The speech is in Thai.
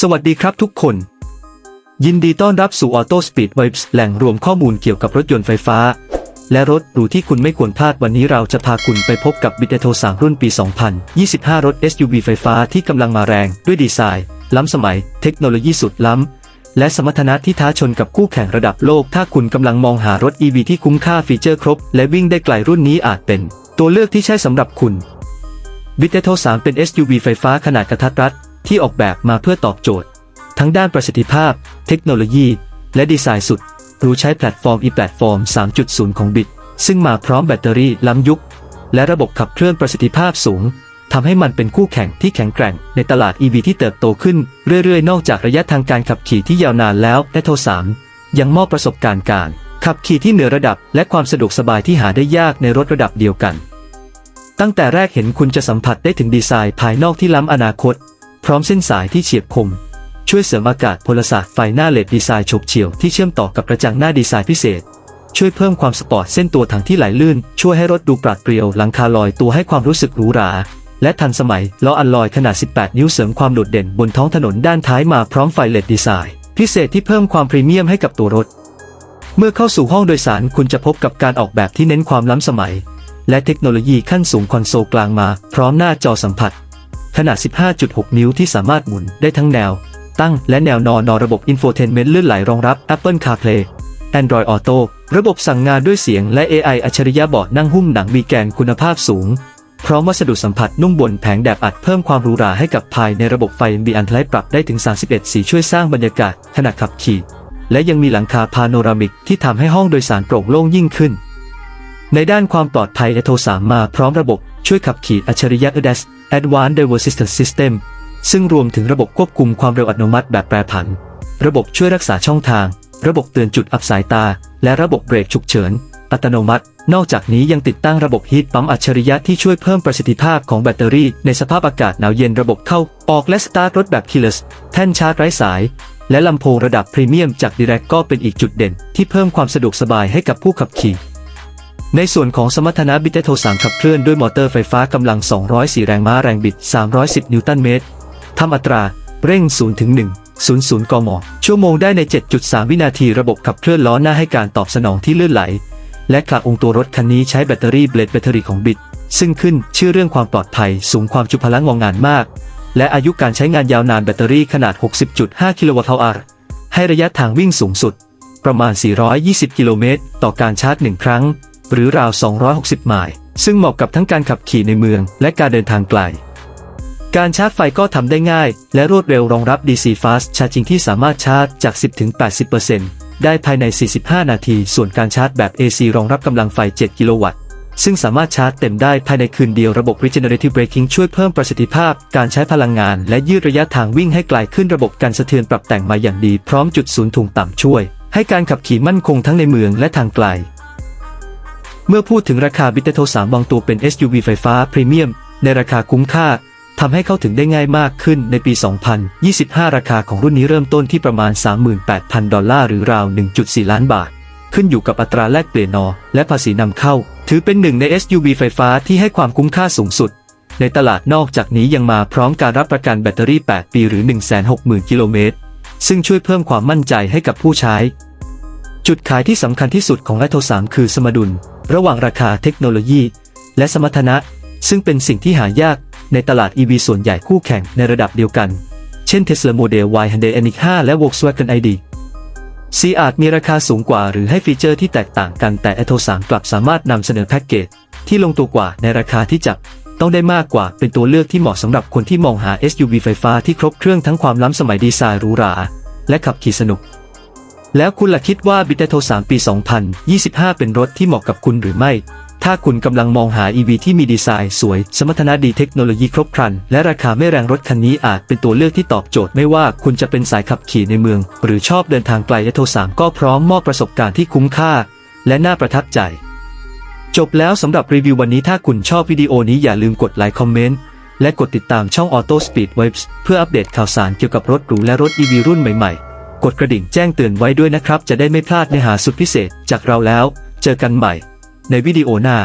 สวัสดีครับทุกคน ยินดีต้อนรับสู่ Auto Speed Vibes แหล่งรวมข้อมูลเกี่ยวกับรถยนต์ไฟฟ้า และรถหรูที่คุณไม่ควรพลาดวันนี้เราจะพาคุณไปพบกับ b i t e t o 3รุ่นปี 2025 รถ SUV ไฟฟ้าที่กำลังมาแรงด้วยดีไซน์ ล้ำสมัย เทคโนโลยีสุดล้ำ และสมรรถนะที่ท้าชนกับคู่แข่งระดับโลก ถ้าคุณกำลังมองหารถ EV ที่คุ้มค่าฟีเจอร์ครบ และวิ่งได้ไกลรุ่นนี้อาจเป็น ตัวเลือกที่ใช่สำหรับคุณ b i t e t o 3เป็น SUV ไฟฟ้าขนาดกระทัดรัด ที่ออกแบบมาเพื่อตอบโจทย์ ทั้งด้านประสิทธิภาพ เทคโนโลยี และดีไซน์สุด รู้ใช้แพลตฟอร์ม e-platform 3.0 ของบิตซึ่งมาพร้อมแบตเตอรี่ล้ำยุค และระบบขับเคลื่อนประสิทธิภาพสูงทำให้มันเป็นคู่แข่งที่แข็งแกร่งในตลาด EV ที่เติบโตขึ้นเรื่อยๆ นอกจากระยะทางการขับขี่ที่ยาวนานแล้วและโท3ยังมอบประสบการณ์การ ขับขี่ที่เหนือระดับ และความสะดวกสบายที่หาได้ยากในรถระดับเดียวกัน ตั้งแต่แรกเห็นคุณจะสัมผัสได้ถึงดีไซน์ภายนอกที่ล้ำอนาคต พร้อมเส้นสายที่เฉียบคม ช่วยเสริมอากาศพลศาสตร์ไฟหน้าเลดดีไซน์ฉกเฉียวที่เชื่อมต่อกับกระจังหน้าดีไซน์พิเศษ ช่วยเพิ่มความสปอร์ตเส้นตัวถังที่ไหลลื่น ช่วยให้รถดูปราดเปรียวหลังคาลอยตัวให้ความรู้สึกหรูหราและทันสมัยล้ออัลลอยขนาด 18 นิ้วเสริมความโดดเด่นบนท้องถนนด้านท้ายมาพร้อมไฟเลดดีไซน์ พิเศษที่เพิ่มความพรีเมียมให้กับตัวรถ เมื่อเข้าสู่ห้องโดยสารคุณจะพบกับการออกแบบที่เน้นความล้ำสมัย และเทคโนโลยีขั้นสูงคอนโซลกลางมา พร้อมหน้าจอสัมผัส ขนาด 15.6 นิ้วที่สามารถหมุนได้ทั้งแนว ตั้งและแนวนอนนอระบบอินโฟเทนเมนต์ลื่นไหลรองรับ Apple CarPlay Android Auto ระบบสั่งงานด้วยเสียงและ AI อัจฉริยะเบาะนั่งหุ้มหนังมีแกนคุณภาพสูง พร้อมวัสดุสัมผัสนุ่มบนแผงแดดอัดเพิ่มความหรูหราให้กับภายในระบบไฟ b อันไลปรับได้ถึง 31 สีช่วยสร้างบรรยากาศขณะขับขี่ และยังมีหลังคาพาโนรามิกที่ทำให้ห้องโดยสารโปร่งโล่งยิ่งขึ้น ในด้านความปลอดภัย a t o 3มาพร้อมระบบช่วยขับขี่อัจฉริยะ ADAS Advanced Driver Assistance System ซึ่งรวมถึงระบบควบคุมความเร็วอัตโนมัติแบบแปรผัน ระบบช่วยรักษาช่องทาง ระบบเตือนจุดอับสายตา และระบบเบรกฉุกเฉิน อัตโนมัติ นอกจากนี้ยังติดตั้งระบบฮีทปั๊มอัจฉริยะที่ช่วยเพิ่มประสิทธิภาพของแบตเตอรี่ ในสภาพอากาศหนาวเย็นระบบเข้า ออกและสตาร์ทรถแบบ keyless แท่นชาร์จไร้สาย และลำโพงระดับพรีเมียมจาก Direct ก็เป็นอีกจุดเด่น ที่เพิ่มความสะดวกสบายให้กับผู้ขับขี่ ในส่วนของสมรรถนะบิตเตโท3ขับเคลื่อนด้วยมอเตอร์ไฟฟ้ากำลัง 204 แรงม้าแรงบิด 310 นิวตันเมตรทำอัตรา เร่ง 0 ถึง 1 00 กม ชั่วโมงได้ใน 7.3 วินาทีระบบขับเคลื่อนล้อหน้าให้การตอบสนองที่ลื่นไหล และกลางองค์ตัวรถคันนี้ใช้แบตเตอรี่เบลดแบตเตอรี่ของบิตซึ่งขึ้นชื่อเรื่องความปลอดภัย สูงความจุพลังงานมาก และอายุการใช้งานยาวนานแบตเตอรี่ขนาด 60.5 กิโลวัตต์อให้ระยะทางวิ่งสูงสุด ประมาณ 420 กิโลเมตร ต่อการชาร์จหนึ่งครั้ง หรือราว 260 ไมล์ ซึ่งเหมาะกับทั้งการขับขี่ในเมือง และการเดินทางไกล การชาร์จไฟก็ทำได้ง่าย และรวดเร็วรองรับ DC Fast Charging ที่สามารถชาร์จจาก 10-80%ได้ภายใน 45 นาที ส่วนการชาร์จแบบ AC รองรับกำลังไฟ 7 กิโลวัตต์ ซึ่งสามารถชาร์จเต็มได้ภายในคืนเดียวระบบ Regenerative Braking ช่วยเพิ่มประสิทธิภาพ การใช้พลังงาน และยืดระยะทางวิ่งให้ไกลขึ้นระบบการสะเทือนปรับแต่งมาอย่างดีพร้อมจุดศูนย์ถ่วงต่ำช่วย ให้การขับขี่มั่นคงทั้งในเมืองและทางไกล เมื่อพูดถึงราคาบิตเตโท3วางตัวเป็น SUV ไฟฟ้าพรีเมียม ในราคาคุ้มค่าทำให้เข้าถึงได้ง่ายมากขึ้นในปี 2025 ราคาของรุ่นนี้เริ่มต้นที่ประมาณ 38,000 ดอลลาร์หรือราว 1.4 ล้านบาท ขึ้นอยู่กับอัตราแลกเปลี่ยนนอ และภาษีนำเข้า ถือเป็นหนึ่งใน SUV ไฟฟ้าที่ให้ความคุ้มค่าสูงสุด ในตลาดนอกจากนี้ยังมาพร้อมการรับประกันแบตเตอรี่ 8 ปีหรือ 160,000 กิโลเมตร ซึ่งช่วยเพิ่มความมั่นใจให้กับผู้ใช้ จุดขายที่สำคัญที่สุดของไอโท3คือสมดุล ระหว่างราคาเทคโนโลยี และสมรรถนะ ซึ่งเป็นสิ่งที่หายากในตลาด EV ส่วนใหญ่คู่แข่งในระดับเดียวกัน เช่น Tesla Model Y Hyundai Ioniq 5 และ Volkswagen ID C อาจมีราคาสูงกว่าหรือให้ฟีเจอร์ที่แตกต่างกันแต่ a t o 3กลับสามารถนำเสนอแพ็กเกจที่ลงตัวกว่าในราคาที่จับต้องได้มากกว่าเป็นตัวเลือกที่เหมาะสำหรับคนที่มองหา SUV ไฟฟ้าที่ครบเครื่องทั้งความล้ำสมัยดีไซน์หรูหรา และขับขี่สนุก แล้วคุณล่ะคิดว่า b i t e t o 3ปี 2025 เป็นรถที่เหมาะกับคุณหรือไม่ ถ้าคุณกำลังมองหา EV ที่มีดีไซน์สวย สมรรถนะดีเทคโนโลยีครบครัน และราคาไม่แรงรถคันนี้อาจเป็นตัวเลือกที่ตอบโจทย์ไม่ว่าคุณจะเป็นสายขับขี่ในเมือง หรือชอบเดินทางไกล a t o 3ก็พร้อมมอบประสบการณ์ที่คุ้มค่า และน่าประทับใจ จบแล้วสำหรับรีวิววันนี้ถ้าคุณชอบวิดีโอนี้อย่าลืมกดไลค์คอมเมนต์และกดติดตามช่อง Auto Speed Waves เพื่ออัปเดตข่าวสารเกี่ยวกับรถหรูและรถ EV รุ่นใหม่ๆ ดกระดิ่งแจ้งเตือนไว้ด้วยนะครับ จะได้ไม่พลาดเนื้อหาสุดพิเศษจากเราแล้ว เจอกันใหม่ ในวิดีโอหน้า